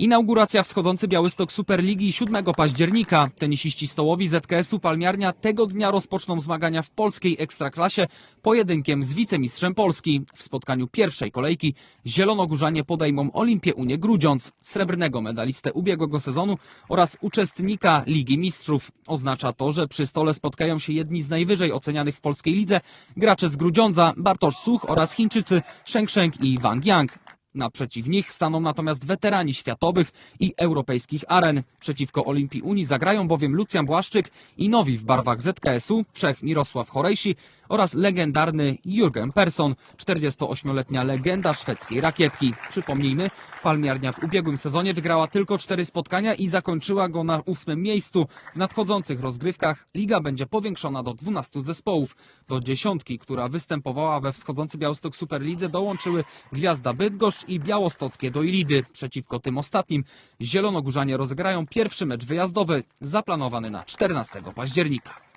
Inauguracja wschodzący Białystok Superligi 7 października. Tenisiści stołowi ZKS-u Palmiarnia tego dnia rozpoczną zmagania w polskiej ekstraklasie pojedynkiem z wicemistrzem Polski. W spotkaniu pierwszej kolejki zielonogórzanie podejmą Olimpię Unię Grudziądz, srebrnego medalistę ubiegłego sezonu oraz uczestnika Ligi Mistrzów. Oznacza to, że przy stole spotkają się jedni z najwyżej ocenianych w polskiej lidze gracze z Grudziądza, Bartosz Such oraz Chińczycy Sheng Sheng i Wang Yang. Naprzeciw nich staną natomiast weterani światowych i europejskich aren. Przeciwko Olimpii Unii zagrają bowiem Lucjan Błaszczyk i nowi w barwach ZKS-u Czech Mirosław Chorejsi oraz legendarny Jürgen Persson, 48-letnia legenda szwedzkiej rakietki. Przypomnijmy, Palmiarnia w ubiegłym sezonie wygrała tylko cztery spotkania i zakończyła go na ósmym miejscu. W nadchodzących rozgrywkach liga będzie powiększona do 12 zespołów. Do dziesiątki, która występowała we wschodzący Białystok Superlidze dołączyły Gwiazda Bydgoszcz i Białostockie do Ilidy. Przeciwko tym ostatnim zielonogórzanie rozegrają pierwszy mecz wyjazdowy zaplanowany na 14 października.